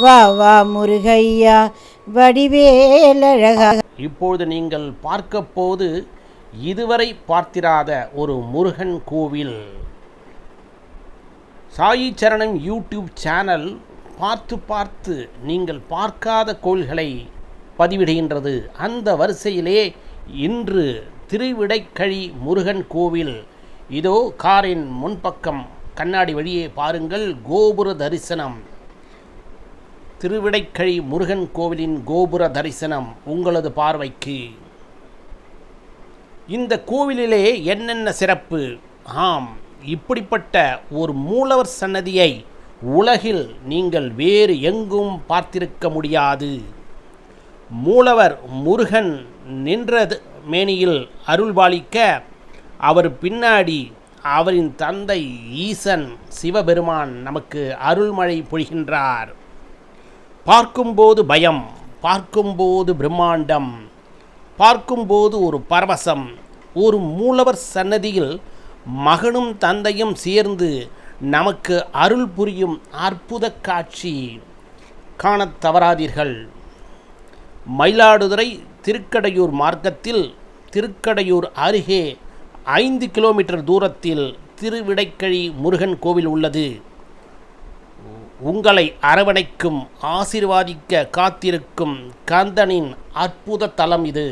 வா வா முருகையா வடிவேலழகா இப்பொழுது நீங்கள் பார்க்க போது இதுவரை பார்த்திராத ஒரு முருகன் கோவில். சாயி சரணம் யூடியூப் சேனல் பார்த்து பார்த்து நீங்கள் பார்க்காத கோவில்களை பதிவிடுகின்றது. அந்த வரிசையிலே இன்று திருவிடைக்கழி முருகன் கோவில். இதோ காரின் முன்பக்கம் கண்ணாடி வழியே பாருங்கள் கோபுர தரிசனம். திருவிடைக்கழி முருகன் கோவிலின் கோபுர தரிசனம் உங்களது பார்வைக்கு. இந்த கோவிலிலே என்னென்ன சிறப்பு? ஆம் இப்படிப்பட்ட ஒரு மூலவர் சன்னதியை உலகில் நீங்கள் வேறு எங்கும் பார்த்திருக்க முடியாது. மூலவர் முருகன் நின்றது மேனியில் அருள்பாலிக்க அவர் பின்னாடி அவரின் தந்தை ஈசன் சிவபெருமான் நமக்கு அருள்மழை பொழிகின்றார். பார்க்கும்போது பயம் பார்க்கும்போது பிரம்மாண்டம் பார்க்கும்போது ஒரு பரவசம். ஒரு மூலவர் சன்னதியில் மகனும் தந்தையும் சேர்ந்து நமக்கு அருள் புரியும் அற்புத காட்சி காணத் தவறாதீர்கள். மயிலாடுதுறை திருக்கடையூர் மார்க்கத்தில் திருக்கடையூர் அருகே ஐந்து கிலோமீட்டர் தூரத்தில் திருவிடைக்கழி முருகன் கோவில் உள்ளது. உங்களை அரவணைக்கும் ஆசிர்வாதிக்க காத்திருக்கும் கந்தனின் அற்புத தலம் இது.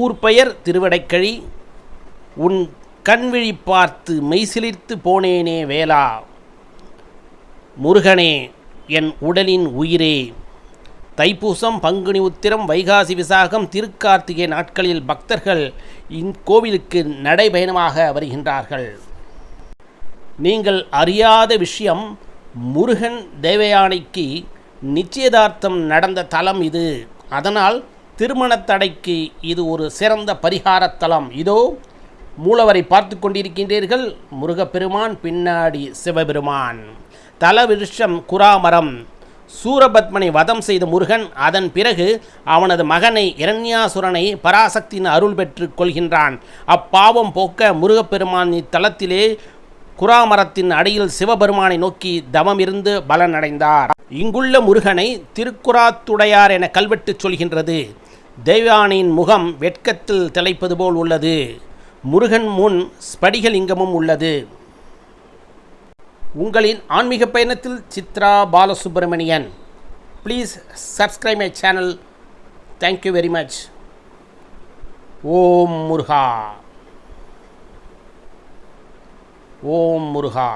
ஊர் பெயர் திருவடைக்கழி உன் கண்விழி பார்த்து மெய்சிலிர்த்து போனேனே வேளா முருகனே என் உடலின் உயிரே. தைப்பூசம் பங்குனி உத்திரம் வைகாசி விசாகம் திருக்கார்த்திகை நாட்களில் பக்தர்கள் இக்கோவிலுக்கு நடைபயணமாக வருகின்றார்கள். நீங்கள் அறியாத விஷயம் முருகன் தேவயானைக்கு நிச்சயதார்த்தம் நடந்த தலம் இது. அதனால் திருமணத் தடைக்கு இது ஒரு சிறந்த பரிகாரத் தலம். இதோ மூலவரை பார்த்து கொண்டிருக்கின்றீர்கள் முருகப்பெருமான் பின்னாடி சிவபெருமான். தல விருஷம் குராமரம். சூரபத்மனை வதம் செய்த முருகன் அதன் பிறகு அவனது மகனை இரண்யாசுரனை பராசக்தியின் அருள் பெற்று கொள்கின்றான். அப்பாவம் போக்க முருகப்பெருமான் இத்தலத்திலே குராமரத்தின் அடியில் சிவபெருமானை நோக்கி தவம் இருந்து பலனடைந்தார். இங்குள்ள முருகனை திருக்குறாத்துடையார் என கல்வெட்டு சொல்கின்றது. தெய்வானின் முகம் வெட்கத்தில் திளைப்பது போல் உள்ளது. முருகன் முன் ஸ்படிகலிங்கமும் உள்ளது. உங்களின் ஆன்மீக பயணத்தில் Chitra Balasubramanian. Please subscribe my channel thank you very much Om Muruga. Om Muruga.